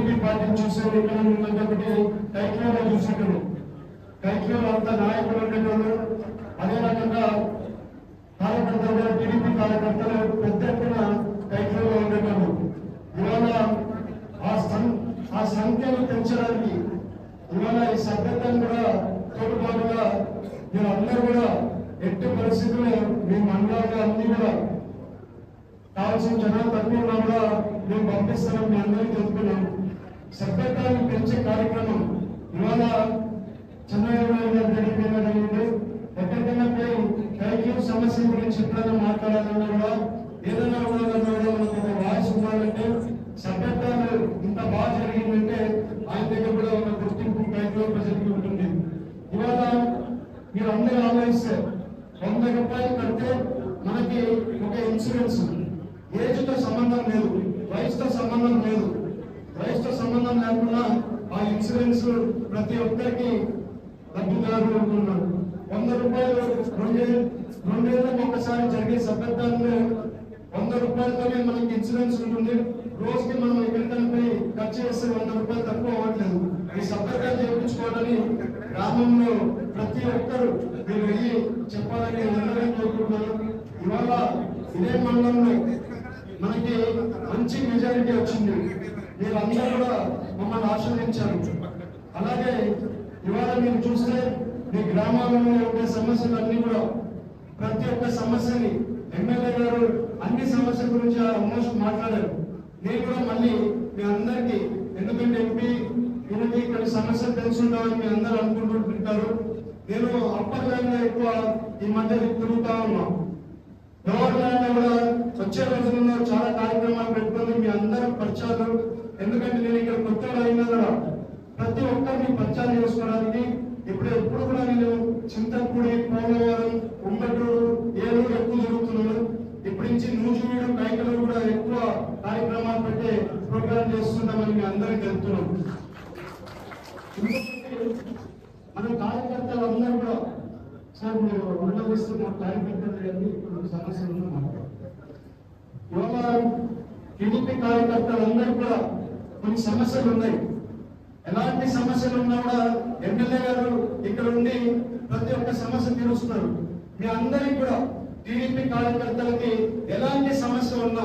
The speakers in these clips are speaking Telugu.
టీడీపీ పార్టీని చూసారు ఇక్కడ ఒకటి కైక్యూలో చూసేటప్పుడు కైక్యూలో అంత నాయకులు ఉండేవాళ్ళు అదే రకంగా కార్యకర్తలు టీడీపీ కార్యకర్తలు పెద్ద ఎత్తున కైక్యూలో ఉండేవాళ్ళు ఇవాళ ఆ సంఖ్యను పెంచడానికి ఇవాళ ఈ సభ్యతను కూడా తోడుపాటుగా మీరు అందరూ కూడా ఎట్టి పరిస్థితుల్లో మీ మండలాలు అన్ని కూడా కావాల్సిన జనాలు తక్కువ ఉన్నా కూడా మేము పంపిస్తామని మీ అందరికీ చెప్తున్నాము. సభ్యతను పెంచే కార్యక్రమం. ఇవాళ చంద్రబాబు నాయుడు గారు జరిగిపోయిన జరిగింది. ఎక్కడికైనా పోయి సమస్య గురించి ఎప్పుడైనా మాట్లాడాలన్నా కూడా ఏదైనా కూడా కూడా మనకు ఒక వాయిస్ ఉండాలంటే సభ్యతలు ఇంత బాగా జరిగిందంటే ఆయన దగ్గర కూడా ఒక గుర్తింపు కైక్యూ ప్రజలకు ఉంటుంది. ఇవాళ మీరు అందరూ ఆలోచిస్తే వంద రూపాయలు కడితే మనకి ఒక ఇన్సూరెన్స్. ఏజ్తో సంబంధం లేదు వయసుతో సంబంధం లేదు. వయసుతో సంబంధం లేకుండా ఆ ఇన్సూరెన్స్ ప్రతి ఒక్కరికి లబ్ధిదారులు ఉన్నారు. వంద రూపాయలు రెండే రెండేళ్ళకి ఒకసారి జరిగే సభ్యత్వాన్ని వంద రూపాయలతోనే మనకి ఇన్సూరెన్స్ ఉంటుంది. రోజుకి మనం ఎక్కడికైనా ఖర్చు చేస్తే వంద రూపాయలు తక్కువ అవ్వట్లేదు. ఈ సభ్యత్వం చేయించుకోవాలని గ్రామంలో ప్రతి ఒక్కరు మీరు వెళ్ళి చెప్పాలని అందరూ కోరుకుంటున్నారు ఇవాళ ఇదే మండలంలో మనకి మంచి మెజారిటీ వచ్చింది. మీరు అందరూ కూడా మమ్మల్ని ఆశ్రయించారు అలాగే ఇవాళ మీరు చూస్తే మీ గ్రామాలలో ఉండే సమస్యలన్నీ కూడా ప్రతి ఒక్క సమస్యని ఎమ్మెల్యే గారు అన్ని సమస్యల గురించి ఆల్మోస్ట్ మాట్లాడారు. నేను కూడా మళ్ళీ మీ అందరికీ ఎందుకంటే ఎంపీ ఈయనకి ఇక్కడ సమస్యలు తెలుసుంటామని మీ అందరూ అనుకుంటుంటారు నేను అప్పటిదాకా ఎక్కువ ఈ మధ్య తిరుగుతా ఉన్నా. గవర్నమెంట్ కూడా వచ్చే రోజుల్లో చాలా కార్యక్రమాలు పెట్టుకొని మీ అందరూ పరిచయాలు ఎందుకంటే నేను ఇక్కడ కొత్తగా అయినా కూడా ప్రతి ఒక్కరిని పరిచయాలు చేసుకోవడానికి ఇప్పుడు ఎప్పుడు కూడా నేను చింతపూడి పోలవరం ఉమ్మటూరు ఏలూరు ఎక్కువ జరుగుతున్నాను. ఇప్పటి నుంచి నూజివీడు కైకలు కూడా ఎక్కువ కార్యక్రమాలు పెట్టే ప్రోగ్రామ్ చేస్తుంటామని మీ అందరికీ తెలుపుతున్నాం మన కార్యకర్తలు అందరూ కూడా సార్ మీరు ఉండవిస్తూ మా కార్యకర్తలు కానీ ఇప్పుడు సమస్యలు ఉన్నాయి. ఇవాళ టీడీపీ కార్యకర్తలు అందరూ కూడా కొన్ని సమస్యలు ఉన్నాయి ఎలాంటి సమస్యలు ఉన్నా కూడా ఎమ్మెల్యే గారు ఇక్కడ ఉండి ప్రతి ఒక్క సమస్య తీరుస్తున్నారు మీ అందరికీ కూడా టీడీపీ కార్యకర్తలకి ఎలాంటి సమస్య ఉన్నా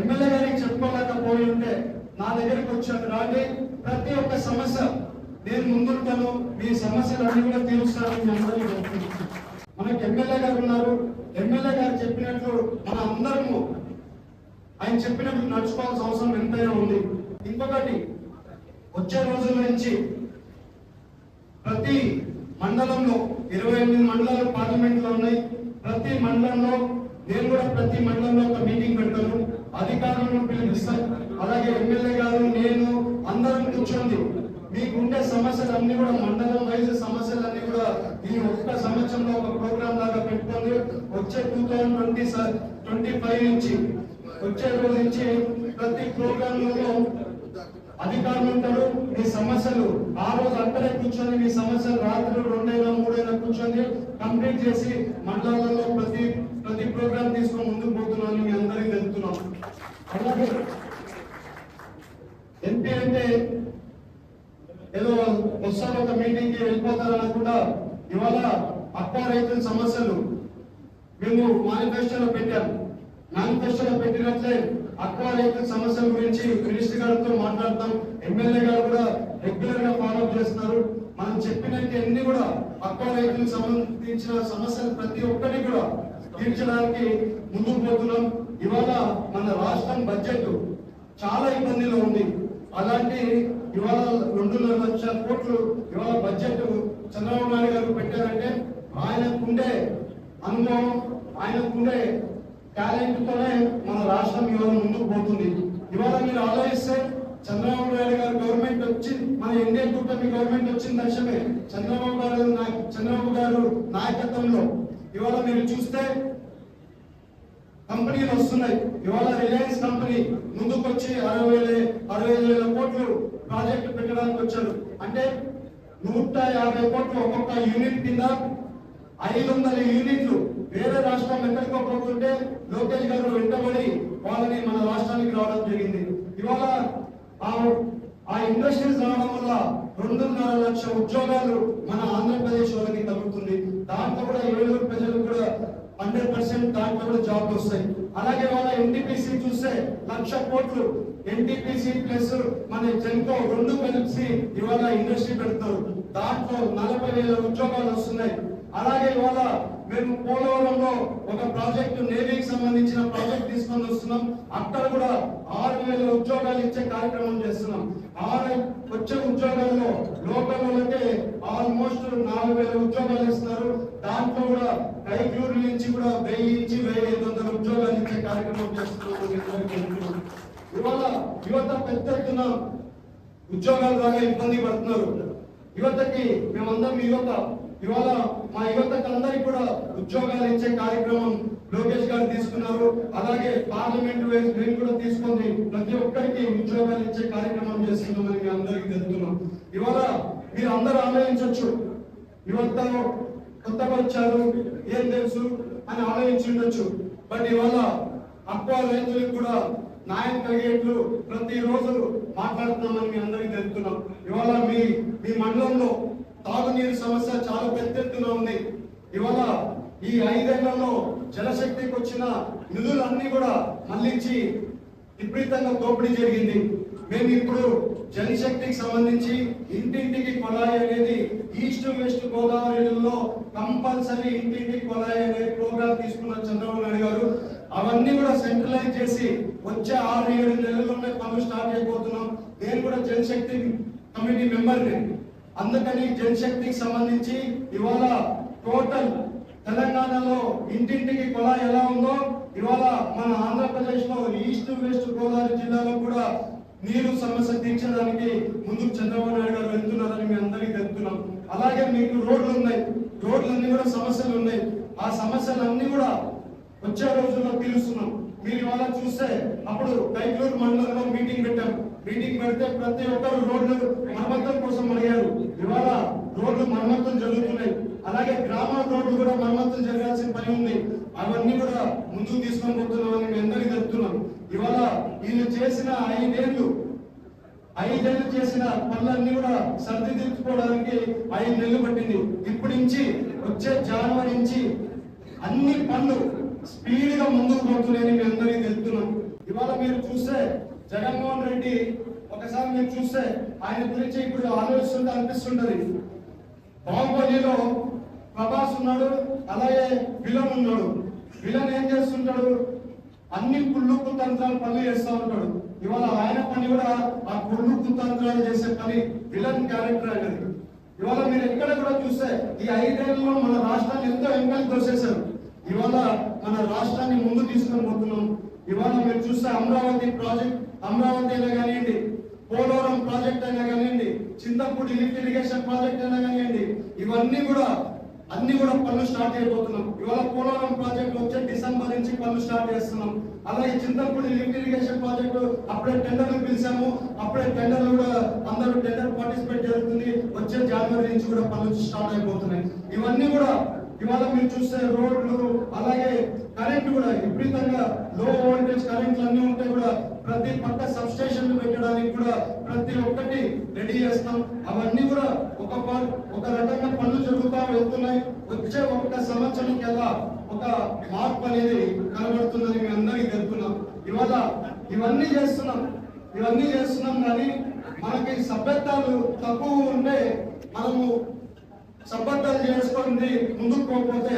ఎమ్మెల్యే గారికి చెప్పుకోలేకపోయి ఉంటే నా దగ్గరికి వచ్చాను రాండి ప్రతి ఒక్క సమస్య నేను ముందుంటాను. మీ సమస్యలన్నీ కూడా తీరుస్తానని మీ అందరికీ చెప్తున్నాను. మనకి ఎమ్మెల్యే గారు ఉన్నారు. ఎమ్మెల్యే గారు చెప్పినట్లు మన అందరము ఆయన చెప్పినట్లు నడుచుకోవాల్సిన అవసరం ఎంతైనా ఉంది. ఇంకొకటి వచ్చే రోజుల నుంచి ప్రతి మండలంలో ఇరవై ఎనిమిది మండలాలు పార్లమెంట్లో ఉన్నాయి. ప్రతి మండలంలో నేను కూడా ప్రతి మండలంలో ఒక మీటింగ్ పెడతాను. అధికారులను పిలిపిస్తాను అలాగే ఎమ్మెల్యే గారు నేను అందరం కూర్చోండి మీకుండే సమస్యలన్నీ కూడా మండలం వైజ్ సమస్యలన్నీ కూడా ఈ ఒక్క సంవత్సరంలో ఒక ప్రోగ్రామ్ లాగా పెట్టుకొని వచ్చే two thousand twenty twenty five నుంచి వచ్చే రోజు నుంచి ప్రతి ప్రోగ్రామ్లో అధికారులు ఉంటారు మీ సమస్యలు ఆ రోజు అక్కడే కూర్చొని మీ సమస్యలు రాత్రి రెండైనా మూడైనా కూర్చొని కంప్లీట్ చేసి మండలాలలో ప్రతి ప్రతి ప్రోగ్రామ్ తీసుకొని ముందుకు పోతున్నాను మీ అందరికీ తెలుపుతున్నాం. అలాగే ఎంపీ అంటే ఏదో వస్తారు ఒక మీటింగ్కి వెళ్ళిపోతారు అనకుండా ఇవాళ అక్వా రైతుల సమస్యలు మేము మేనిఫెస్టోలో పెట్టాం. మేనిఫెస్టోలో పెట్టినట్లే అక్వా రైతుల సమస్యల గురించి మినిస్టర్ గారితో మాట్లాడతాం. ఎమ్మెల్యే గారు కూడా రెగ్యులర్గా ఫాలో చేస్తున్నారు. మనం చెప్పినట్టు అన్ని కూడా అక్వా రైతులకు సంబంధించిన సమస్యలు ప్రతి ఒక్కటి కూడా తీర్చడానికి ముందుకు పోతున్నాం. ఇవాళ మన రాష్ట్రం బడ్జెట్ చాలా ఇబ్బందిలో ఉంది. అలాంటి ఇవాళ రెండున్నర లక్షల కోట్లు ఇవాళ బడ్జెట్ చంద్రబాబు నాయుడు గారు పెట్టారంటే ఆయనకుండే అనుభవం ఆయనకుండే టాలెంట్తోనే మన రాష్ట్రం ఇవాళ ముందుకు పోతుంది. ఇవాళ మీరు ఆలోచిస్తే చంద్రబాబు నాయుడు గారు గవర్నమెంట్ వచ్చి మన ఎన్డీఏ కూటమి గవర్నమెంట్ వచ్చిన దశమే చంద్రబాబు గారు చంద్రబాబు గారు నాయకత్వంలో. ఇవాళ మీరు చూస్తే కంపెనీలు వస్తున్నాయి. ఇవాళ రిలయన్స్ కంపెనీ ముందుకొచ్చి అరవై వే- అరవై వేల కోట్లు ప్రాజెక్టు పెట్టడానికి వచ్చారు. అంటే నూట యాభై కోట్లు ఒక్కొక్క యూనిట్ కింద ఐదు వందల యూనిట్లు వేరే రాష్ట్రం ఎక్కడికో పోతుంటే లోకేష్ గారు వెంటబడి వాళ్ళని మన రాష్ట్రానికి రావడం జరిగింది. ఇవాళ ఆ ఇండస్ట్రీస్ రావడం వల్ల రెండున్నర లక్ష ఉద్యోగాలు మన ఆంధ్రప్రదేశ్ వాళ్ళకి తగ్గుతుంది. దాంట్లో కూడా ఏలూరు ప్రజలు కూడా హండ్రెడ్ పర్సెంట్ దాంట్లో కూడా జాబ్ వస్తాయి. అలాగే వాళ్ళ ఎన్టీపీసీ చూస్తే లక్ష కోట్లు. ఎన్టీపీసీ ప్లస్ మన జెన్కో రెండు కలిసి ఇవాళ ఇండస్ట్రీ పెడతారు. దాంట్లో నలభై వేల ఉద్యోగాలు వస్తున్నాయి. అలాగే ఇవాళ మేము పోలవరంలో ఒక ప్రాజెక్టు నేవీకి సంబంధించిన ప్రాజెక్ట్ తీసుకొని వస్తున్నాం. అక్కడ కూడా ఆరు వేల ఉద్యోగాలు ఇచ్చే కార్యక్రమం చేస్తున్నాం. ఆరు వచ్చే ఉద్యోగాల్లో లోకల్ వాళ్ళకే ఆల్మోస్ట్ నాలుగు వేల ఉద్యోగాలు ఇస్తున్నారు. దాంట్లో కూడా కైక్లూరు నుంచి కూడా వెయ్యి నుంచి వెయ్యి ఐదు వందల ఉద్యోగాలు ఇచ్చే కార్యక్రమం చేస్తున్నాం ఇవాళ యువత పెద్ద ఎత్తున ఉద్యోగాల ద్వారా ఇబ్బంది పడుతున్నారు. యువతకి మేమందరం యువత ఇవాళ మా యువతకు అందరికి కూడా ఉద్యోగాలు ఇచ్చే కార్యక్రమం లోకేష్ గారు తీసుకున్నారు. అలాగే పార్లమెంట్ వేస్ కూడా తీసుకొని ప్రతి ఒక్కరికి ఉద్యోగాలు ఇచ్చే కార్యక్రమం చేస్తున్నామని మీ అందరికీ తెలుపుతున్నాం. ఇవాళ మీరు అందరూ ఆలోచించవచ్చు యువత కొత్తగా వచ్చారు ఏం తెలుసు అని ఆలోచించి ఉండొచ్చు. బట్ ఇవాళ అక్కువ రైతులకు కూడా న్యాయం కలిగేట్లు ప్రతి రోజు మాట్లాడుతున్నామని మీ అందరికీ తెలుపుతున్నాం. ఇవాళ మీ మీ మండలంలో తాగునీరు సమస్య చాలా పెద్ద ఎత్తున ఉంది. ఇవాళ ఈ ఐదేళ్ళలో జలశక్తికి వచ్చిన నిధులన్నీ కూడా మళ్ళించి విపరీతంగా దోపిడీ జరిగింది. మేము ఇప్పుడు జనశక్తికి సంబంధించి ఇంటింటికి కొలాయి అనేది ఈస్ట్ వెస్ట్ గోదావరిలో కంపల్సరీ ఇంటింటికి కొలాయి అనే ప్రోగ్రామ్ తీసుకున్న చంద్రబాబు నాయుడు గారు అవన్నీ కూడా సెంట్రలైజ్ చేసి వచ్చే ఆరు ఏడు నెలల్లోనే పనులు స్టార్ట్ అయిపోతున్నాం. నేను కూడా జనశక్తి కమిటీ మెంబర్ని. అందుకని జనశక్తికి సంబంధించి ఇవాళ టోటల్ తెలంగాణలో ఇంటింటికి కుళాయి ఎలా ఉందో ఇవాళ మన ఆంధ్రప్రదేశ్లో ఈస్ట్ వెస్ట్ గోదావరి జిల్లాలో కూడా నీరు సమస్య తీర్చడానికి ముందుకు చంద్రబాబు నాయుడు గారు వెళ్తున్నారని మీ అందరికీ తెలుపుతున్నాం. అలాగే మీకు రోడ్లు ఉన్నాయి. రోడ్లన్నీ కూడా సమస్యలు ఉన్నాయి. ఆ సమస్యలన్నీ కూడా వచ్చే రోజుల్లో పిలుస్తున్నాం. మీరు ఇవాళ చూస్తే అప్పుడు కైకలూరు మండలంలో మీటింగ్ పెట్టాం. మీటింగ్ పెడితే ప్రతి ఒక్కరు రోడ్లు మరమ్మతుల కోసం అడిగారు. ఇవాళ రోడ్లు మరమ్మతులు జరుగుతున్నాయి. అలాగే గ్రామ రోడ్లు కూడా మరమ్మతులు జరగాల్సిన పని ఉంది. అవన్నీ కూడా ముందుకు తీసుకొని పోతున్నామని అని అందరికీ చెప్తున్నాం. ఇవాళ వీళ్ళు చేసిన ఐదేళ్ళు ఐదేళ్ళు చేసిన పనులన్నీ కూడా సర్దిదిద్దుకోవడానికి ఐదు నెలలు పట్టింది. ఇప్పటి నుంచి వచ్చే జనవరి నుంచి అన్ని పనులు స్పీడ్గా ముందుకు పోతున్నాయని మీ అందరికీ తెలుపుతున్నాం. ఇవాళ మీరు చూస్తే జగన్మోహన్ రెడ్డి ఒకసారి మీరు చూస్తే ఆయన గురించి ఇప్పుడు ఆలోచిస్తుంటే అనిపిస్తుంటది. బాహుబలిలో ప్రభాస్ ఉన్నాడు అలాగే విలన్ ఉన్నాడు. విలన్ ఏం చేస్తుంటాడు? అన్ని కుళ్ళు కుతంత్రాలు పనులు చేస్తూ ఉంటాడు. ఇవాళ ఆయన పని కూడా ఆ కుళ్ళు కుతంత్రాలు చేసే పని విలన్ క్యారెక్టర్ అనేది ఇవాళ మీరు ఎక్కడ కూడా చూస్తే ఈ ఐదేళ్ళలో మన రాష్ట్రాన్ని ఎంతో వెంకలు తోసేశారు. ఇవాళ మన రాష్ట్రాన్ని ముందు తీసుకొని పోతున్నాం. ఇవాళ మీరు చూస్తే అమరావతి ప్రాజెక్ట్ అమరావతి అయినా కానివ్వండి పోలవరం ప్రాజెక్ట్ అయినా కానివ్వండి చింతపూడి లిఫ్ట్ ఇరిగేషన్ ప్రాజెక్ట్ అయినా కానివ్వండి ఇవన్నీ కూడా అన్ని కూడా పనులు స్టార్ట్ అయిపోతున్నాం. ఇవాళ పోలవరం ప్రాజెక్ట్ వచ్చే డిసెంబర్ నుంచి పనులు స్టార్ట్ చేస్తున్నాం. అలాగే చింతపూడి లిఫ్ట్ ఇరిగేషన్ ప్రాజెక్టు అప్పుడే టెండర్లు పిలిచాము. అప్పుడే టెండర్లు కూడా అందరూ టెండర్ పార్టిసిపేట్ జరుగుతుంది. వచ్చే జనవరి నుంచి కూడా పనులు స్టార్ట్ అయిపోతున్నాయి. ఇవన్నీ కూడా ఇవాళ మీరు చూస్తే రోడ్లు అలాగే కరెంట్ కూడా విపరీతంగా లో వోల్టేజ్ కరెంట్లు అన్ని ఉంటే కూడా ప్రతి పక్క సబ్ స్టేషన్లు పెట్టడానికి కూడా ప్రతి ఒక్కటి రెడీ చేస్తాం. అవన్నీ కూడా ఒక ఒక రకంగా పనులు జరుగుతా వెళ్తున్నాయి. వచ్చే ఒక సంవత్సరం కల్లా ఒక మార్పు అనేది కనబడుతుందని మేము అందరికీ తెలుపుతున్నాం. ఇవాళ ఇవన్నీ చేస్తున్నాం. ఇవన్నీ చేస్తున్నాం కానీ మనకి సభ్యత్వాలు తక్కువ ఉంటే మనము సబ్బద్దాలు చేసుకుంది ముందుకు పోకపోతే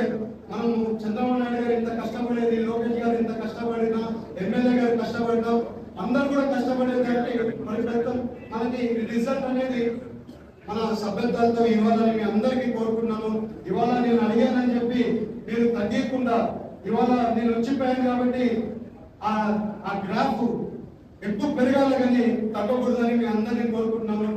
మనము చంద్రబాబు నాయుడు గారు ఇంత కష్టపడేది లోకేష్ గారు ఇంత కష్టపడినా ఎమ్మెల్యే గారు కష్టపడినా అందరూ కూడా కష్టపడేది కాబట్టి మరి ప్రస్తుతం మనకి రిజల్ట్ అనేది మన సభ్యత్వాలతో ఇవ్వాలని మీ అందరికీ కోరుకున్నాను ఇవాళ నేను అడిగానని చెప్పి మీరు తగ్గకుండా ఇవాళ నేను వచ్చిపోయాను కాబట్టి ఆ ఆ గ్రాఫ్ ఎక్కువ పెరగాలి కానీ తగ్గకూడదని మీ అందరినీ కోరుకుంటున్నాను.